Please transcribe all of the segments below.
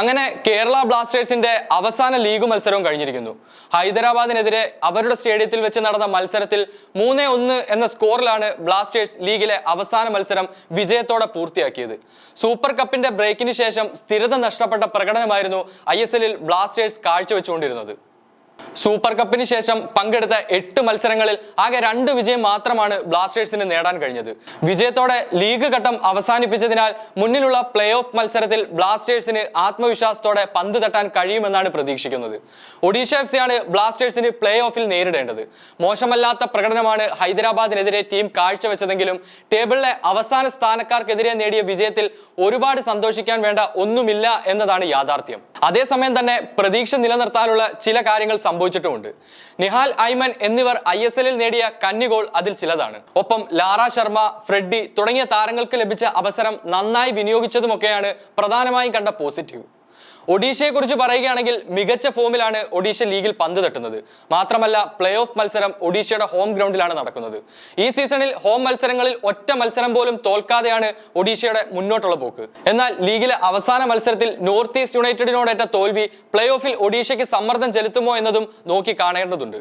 അങ്ങനെ കേരള ബ്ലാസ്റ്റേഴ്സിന്റെ അവസാന ലീഗ് മത്സരവും കഴിഞ്ഞിരിക്കുന്നു. ഹൈദരാബാദിനെതിരെ അവരുടെ സ്റ്റേഡിയത്തിൽ വെച്ച് നടന്ന മത്സരത്തിൽ മൂന്ന് ഒന്ന് എന്ന സ്കോറിലാണ് ബ്ലാസ്റ്റേഴ്സ് ലീഗിലെ അവസാന മത്സരം വിജയത്തോടെ പൂർത്തിയാക്കിയത്. സൂപ്പർ കപ്പിന്റെ ബ്രേക്കിന് ശേഷം സ്ഥിരത നഷ്ടപ്പെട്ട പ്രകടനമായിരുന്നു ഐ എസ് എല്ലിൽ ബ്ലാസ്റ്റേഴ്സ് കാഴ്ചവെച്ചുകൊണ്ടിരുന്നത്. സൂപ്പർ കപ്പിന് ശേഷം പങ്കെടുത്ത എട്ട് മത്സരങ്ങളിൽ ആകെ രണ്ട് വിജയം മാത്രമാണ് ബ്ലാസ്റ്റേഴ്സിന് നേടാൻ കഴിഞ്ഞത്. വിജയത്തോടെ ലീഗ് ഘട്ടം അവസാനിപ്പിച്ചതിനാൽ മുന്നിലുള്ള പ്ലേ ഓഫ് മത്സരത്തിൽ ബ്ലാസ്റ്റേഴ്സിന് ആത്മവിശ്വാസത്തോടെ പന്ത് തട്ടാൻ കഴിയുമെന്നാണ് പ്രതീക്ഷിക്കുന്നത്. ഒഡീഷ എഫ് സിയാണ് ബ്ലാസ്റ്റേഴ്സിന് പ്ലേ ഓഫിൽ നേരിടേണ്ടത്. മോശമല്ലാത്ത പ്രകടനമാണ് ഹൈദരാബാദിനെതിരെ ടീം കാഴ്ചവെച്ചതെങ്കിലും ടേബിളിലെ അവസാന സ്ഥാനക്കാർക്കെതിരെ നേടിയ വിജയത്തിൽ ഒരുപാട് സന്തോഷിക്കാൻ വേണ്ട ഒന്നുമില്ല എന്നതാണ് യാഥാർത്ഥ്യം. അതേസമയം തന്നെ പ്രതീക്ഷ നിലനിർത്താനുള്ള ചില കാര്യങ്ങൾ സംഭവിച്ചിട്ടുമുണ്ട്. നിഹാൽ ഐമൻ എന്നിവർ ഐ എസ് എല്ലിൽ നേടിയ കന്നിഗോൾ അതിൽ ചിലതാണ്. ഒപ്പം ലാറ ശർമ്മ ഫ്രെഡ്ഡി തുടങ്ങിയ താരങ്ങൾക്ക് ലഭിച്ച അവസരം നന്നായി വിനിയോഗിച്ചതുമൊക്കെയാണ് പ്രധാനമായും കണ്ട പോസിറ്റീവ്. ഒഡീഷയെ കുറിച്ച് പറയുകയാണെങ്കിൽ മികച്ച ഫോമിലാണ് ഒഡീഷ ലീഗിൽ പന്ത് തട്ടുന്നത്. മാത്രമല്ല പ്ലേ ഓഫ് മത്സരം ഒഡീഷയുടെ ഹോം ഗ്രൗണ്ടിലാണ് നടക്കുന്നത്. ഈ സീസണിൽ ഹോം മത്സരങ്ങളിൽ ഒറ്റ മത്സരം പോലും തോൽക്കാതെയാണ് ഒഡീഷയുടെ മുന്നോട്ടുള്ള പോക്ക്. എന്നാൽ ലീഗിലെ അവസാന മത്സരത്തിൽ നോർത്ത് ഈസ്റ്റ് യുണൈറ്റഡിനോടേറ്റ തോൽവി പ്ലേ ഓഫിൽ ഒഡീഷയ്ക്ക് സമ്മർദ്ദം ചെലുത്തുമോ എന്നതും നോക്കി കാണേണ്ടതുണ്ട്.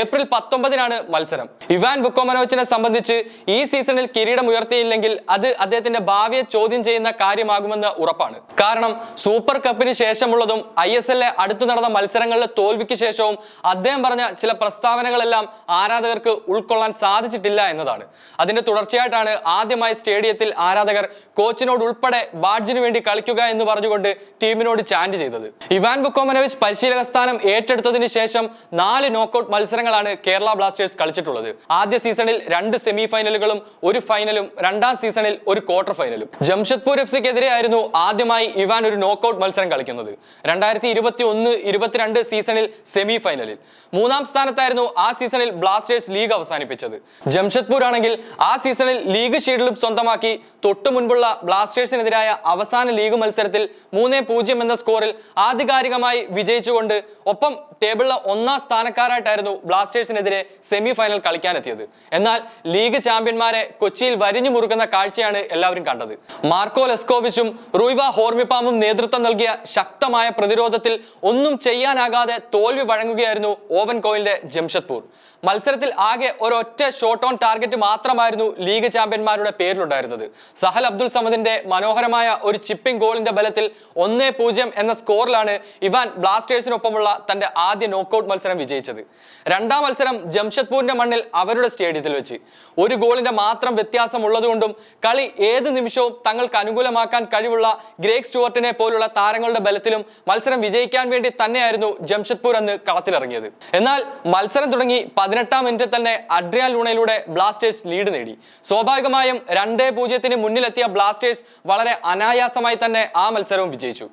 ഏപ്രിൽ പത്തൊമ്പതിനാണ് മത്സരം. ഇവാൻ വുക്കോമനോവിച്ചിനെ സംബന്ധിച്ച് ഈ സീസണിൽ കിരീടം ഉയർത്തിയില്ലെങ്കിൽ അത് അദ്ദേഹത്തിന്റെ ഭാവിയെ ചോദ്യം ചെയ്യുന്ന കാര്യമാകുമെന്ന് ഉറപ്പാണ്. കാരണം സൂപ്പർ കപ്പിന് ശേഷമുള്ളതും ഐ എസ് എല്ലിലെ അടുത്തു നടന്ന മത്സരങ്ങളിലെ തോൽവിക്ക് ശേഷവും അദ്ദേഹം പറഞ്ഞ ചില പ്രസ്താവനകളെല്ലാം ആരാധകർക്ക് ഉൾക്കൊള്ളാൻ സാധിച്ചിട്ടില്ല എന്നതാണ്. അതിന്റെ തുടർച്ചയായിട്ടാണ് ആദ്യമായി സ്റ്റേഡിയത്തിൽ ആരാധകർ കോച്ചിനോട് ഉൾപ്പെടെ ബാഡ്ജിന് വേണ്ടി കളിക്കുക എന്ന് പറഞ്ഞുകൊണ്ട് ടീമിനോട് ചാൻഡ് ചെയ്തത്. ഇവാൻ വുക്കോമനോവിച്ച് പരിശീലക സ്ഥാനം ഏറ്റെടുത്തതിന് ശേഷം നാല് നോക്കൌട്ട് മത്സരങ്ങളാണ് കേരള ബ്ലാസ്റ്റേഴ്സ് കളിച്ചിട്ടുള്ളത്. ആദ്യ സീസണിൽ രണ്ട് സെമി ഫൈനലുകളും ഒരു ഫൈനലും രണ്ടാം സീസണിൽ ഒരു ക്വാർട്ടർ ഫൈനലും ജംഷഡ്പൂർ എഫ് സിക്കെതിരെയായിരുന്നു ആദ്യമായി ഇവാൻ ഒരു നോക്കൌട്ട് മത്സരം കളിക്കുന്നത്. രണ്ടായിരത്തി ഇരുപത്തി ഒന്ന് ഇരുപത്തിരണ്ട് സീസണിൽ സെമി ഫൈനലിൽ മൂന്നാം സ്ഥാനത്തായിരുന്നു ആ സീസണിൽ ബ്ലാസ്റ്റേഴ്സ് ലീഗ് അവസാനിപ്പിച്ചത്. ജംഷഡ്പൂർ ആണെങ്കിൽ ആ സീസണിൽ ലീഗ് ഷീൽഡും സ്വന്തമാക്കി. തൊട്ടു മുൻപുള്ള ബ്ലാസ്റ്റേഴ്സിനെതിരായ അവസാന ലീഗ് മത്സരത്തിൽ മൂന്ന് പൂജ്യം എന്ന സ്കോറിൽ ആധികാരികമായി വിജയിച്ചുകൊണ്ട് ഒപ്പം ടേബിളിലെ ഒന്നാം സ്ഥാനക്കാരായിട്ടായിരുന്നു ബ്ലാസ്റ്റേഴ്സിനെതിരെ സെമി ഫൈനൽ കളിക്കാനെത്തിയത്. എന്നാൽ ലീഗ് ചാമ്പ്യന്മാരെ കൊച്ചിയിൽ വരിഞ്ഞു മുറുക്കുന്ന കാഴ്ചയാണ് എല്ലാവരും കണ്ടത്. മാർക്കോ ലെസ്കോവിച്ചും റൂയ്വ ഹോർമിപ്പാമും നേതൃത്വം നൽകിയ ശക്തമായ പ്രതിരോധത്തിൽ ഒന്നും ചെയ്യാനാകാതെ തോൽവി വഴങ്ങുകയായിരുന്നു ഓവൻ കോയിലിന്റെ ജംഷഡ്പൂർ. മത്സരത്തിൽ ആകെ ഒരൊറ്റ ഷോട്ട് ഓൺ ടാർഗറ്റ് മാത്രമായിരുന്നു ലീഗ് ചാമ്പ്യന്മാരുടെ പേരിലുണ്ടായിരുന്നത്. സഹൽ അബ്ദുൽ സമദിന്റെ മനോഹരമായ ഒരു ചിപ്പിംഗ് ഗോളിന്റെ ബലത്തിൽ ഒന്നേ പൂജ്യം എന്ന സ്കോറിലാണ് ഇവാൻ ബ്ലാസ്റ്റേഴ്സിനൊപ്പമുള്ള തന്റെ ആദ്യ നോക്കൌട്ട് മത്സരം വിജയിച്ചത്. രണ്ടാം മത്സരം ജംഷഡ്പൂരിന്റെ മണ്ണിൽ അവരുടെ സ്റ്റേഡിയത്തിൽ വെച്ച്. ഒരു ഗോളിന്റെ മാത്രം വ്യത്യാസം ഉള്ളതുകൊണ്ടും കളി ഏത് നിമിഷവും തങ്ങൾക്ക് അനുകൂലമാക്കാൻ കഴിവുള്ള ഗ്രേക്ക് സ്റ്റുവർട്ടിനെ പോലുള്ള താരങ്ങളുടെ ബലത്തിലും മത്സരം വിജയിക്കാൻ വേണ്ടി തന്നെയായിരുന്നു ജംഷഡ്പൂർ അന്ന് കളത്തിലിറങ്ങിയത്. എന്നാൽ മത്സരം തുടങ്ങി പതിനെട്ടാം മിനിറ്റിൽ തന്നെ അഡ്രിയാൻ ലൂണയിലൂടെ ബ്ലാസ്റ്റേഴ്സ് ലീഡ് നേടി. സ്വാഭാവികമായും രണ്ടേ പൂജ്യത്തിന് മുന്നിലെത്തിയ ബ്ലാസ്റ്റേഴ്സ് വളരെ അനായാസമായി തന്നെ ആ മത്സരവും വിജയിച്ചു.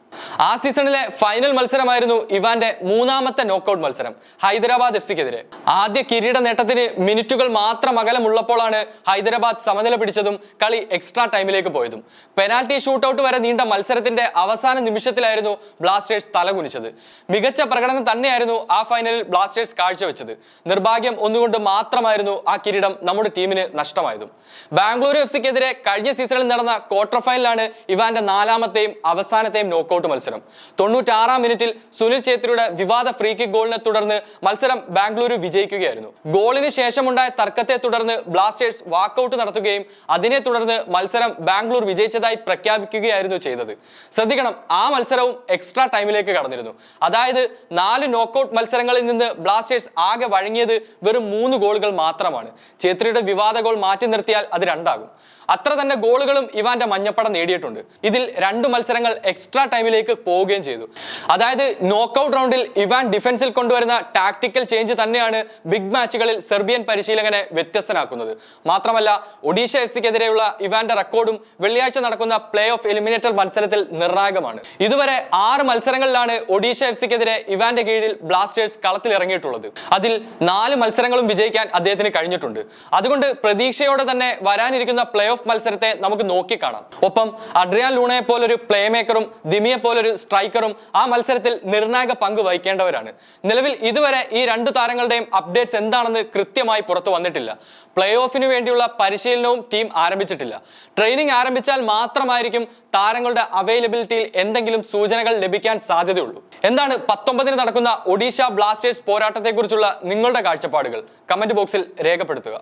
ആ സീസണിലെ ഫൈനൽ മത്സരമായിരുന്നു ഇവാന്റെ മൂന്നാമത്തെ നോക്കൌട്ട് മത്സരം ഹൈദരാബാദ് എഫ് സിക്കെതിരെ. ആദ്യ കിരീട നേട്ടത്തിന് മിനിറ്റുകൾ മാത്രം അകലമുള്ളപ്പോഴാണ് ഹൈദരാബാദ് സമനില പിടിച്ചതും കളി എക്സ്ട്രാ ടൈമിലേക്ക് പോയതും. പെനാൽറ്റി ഷൂട്ടൌട്ട് വരെ നീണ്ട മത്സരത്തിന്റെ അവസാന നിമിഷത്തിലായിരുന്നു ബ്ലാസ്റ്റേഴ്സ് തലകുനിച്ചത്. മികച്ച പ്രകടനം തന്നെയായിരുന്നു ആ ഫൈനലിൽ ബ്ലാസ്റ്റേഴ്സ് കാഴ്ചവെച്ചത്. നിർഭാഗ്യം ഒന്നുകൊണ്ട് മാത്രമായിരുന്നു ആ കിരീടം നമ്മുടെ ടീമിന് നഷ്ടമായതും. ബാംഗ്ലൂരു എഫ് സിക്കെതിരെ കഴിഞ്ഞ സീസണിൽ നടന്ന ക്വാർട്ടർ ഫൈനലാണ് ഇവാന്റെ നാലാമത്തെയും അവസാനത്തെയും നോക്കൌട്ട് മത്സരം. തൊണ്ണൂറ്റാറാം മിനിറ്റിൽ സുനിൽ ഛേത്രിയുടെ വിവാദ ഫ്രീ കിക്ക് ഗോളിനെ തുടർന്ന് മത്സരം ബാംഗ്ലൂരു വിജയിക്കുകയായിരുന്നു. ഗോളിന് ശേഷമുണ്ടായ തർക്കത്തെ തുടർന്ന് ബ്ലാസ്റ്റേഴ്സ് വാക്കൌട്ട് നടത്തുകയും അതിനെ തുടർന്ന് മത്സരം ബാംഗ്ലൂർ വിജയിച്ചതായി പ്രഖ്യാപിക്കുകയായിരുന്നു ചെയ്തത്. ശ്രദ്ധിക്കണം ആ മത്സരവും എക്സ്ട്രാ ടൈമിലേക്ക് കടന്നിരുന്നു. അതായത് നാല് നോക്കൌട്ട് മത്സരങ്ങളിൽ നിന്ന് ബ്ലാസ്റ്റേഴ്സ് ആകെ വഴങ്ങിയത് വെറും മൂന്ന് ഗോളുകൾ മാത്രമാണ്. ഛേത്രിയുടെ വിവാദ ഗോൾ മാറ്റി നിർത്തിയാൽ അത് രണ്ടാകും. അത്ര തന്നെ ഗോളുകളും ഇവാന്റെ മഞ്ഞപ്പട നേടിയിട്ടുണ്ട്. ഇതിൽ രണ്ട് മത്സരങ്ങൾ എക്സ്ട്രാ ടൈമിലേക്ക് പോവുകയും ചെയ്തു. അതായത് നോക്കൌട്ട് റൗണ്ടിൽ ഇവാൻ ഡിഫൻസിൽ കൊണ്ടുവരുന്ന ടാക്ടിക്കൽ ചേഞ്ച് തന്നെയാണ് ബിഗ് മാച്ചുകളിൽ സെർബിയൻ പരിശീലകനെ വ്യത്യസ്തനാക്കുന്നത്. മാത്രമല്ല ഒഡീഷ എഫ് സിക്കെതിരെയുള്ള ഇവാന്റെ റെക്കോർഡും വെള്ളിയാഴ്ച നടക്കുന്ന പ്ലേ ഓഫ് എലിമിനേറ്റർ മത്സരത്തിൽ നിർണായകമാണ്. ഇതുവരെ ആറ് മത്സരങ്ങളിലാണ് ഒഡീഷ എഫ് സിക്കെതിരെ ഇവാന്റെ കീഴിൽ ബ്ലാസ്റ്റേഴ്സ് കളത്തിലിറങ്ങിയിട്ടുള്ളത് അതിൽ നാല് മത്സരങ്ങളും വിജയിക്കാൻ അദ്ദേഹത്തിന് കഴിഞ്ഞിട്ടുണ്ട്. അതുകൊണ്ട് പ്രതീക്ഷയോടെ തന്നെ വരാനിരിക്കുന്ന പ്ലേ ഓഫ് മത്സരത്തെ നമുക്ക് നോക്കിക്കാണാം. ഒപ്പം അഡ്രിയാൻ ലൂണയെ പോലൊരു പ്ലേ മേക്കറും ദിമിയെ പോലൊരു സ്ട്രൈക്കറും ആ മത്സരത്തിൽ നിർണായക പങ്ക് വഹിക്കേണ്ടവരാണ്. നിലവിൽ ഇതുവരെ ഈ രണ്ട് താരങ്ങളുടെയും അപ്ഡേറ്റ്സ് എന്താണെന്ന് കൃത്യമായി പുറത്തു വന്നിട്ടില്ല. പ്ലേ ഓഫിന് വേണ്ടിയുള്ള പരിശീലനവും ടീം ആരംഭിച്ചിട്ടില്ല. ട്രെയിനിങ് ആരംഭിച്ചാൽ മാത്രമായിരിക്കും താരങ്ങളുടെ അവൈലബിലിറ്റിയിൽ എന്തെങ്കിലും സൂചനകൾ ലഭിക്കാൻ സാധ്യതയുള്ളൂ. എന്താണ് പത്തൊമ്പതിന് നടക്കുന്ന ഒഡീഷ ബ്ലാസ്റ്റേഴ്സ് പോരാട്ടത്തെക്കുറിച്ചുള്ള നിങ്ങളുടെ കാഴ്ചപ്പാടുകൾ? കമന്റ് ബോക്സിൽ രേഖപ്പെടുത്തുക.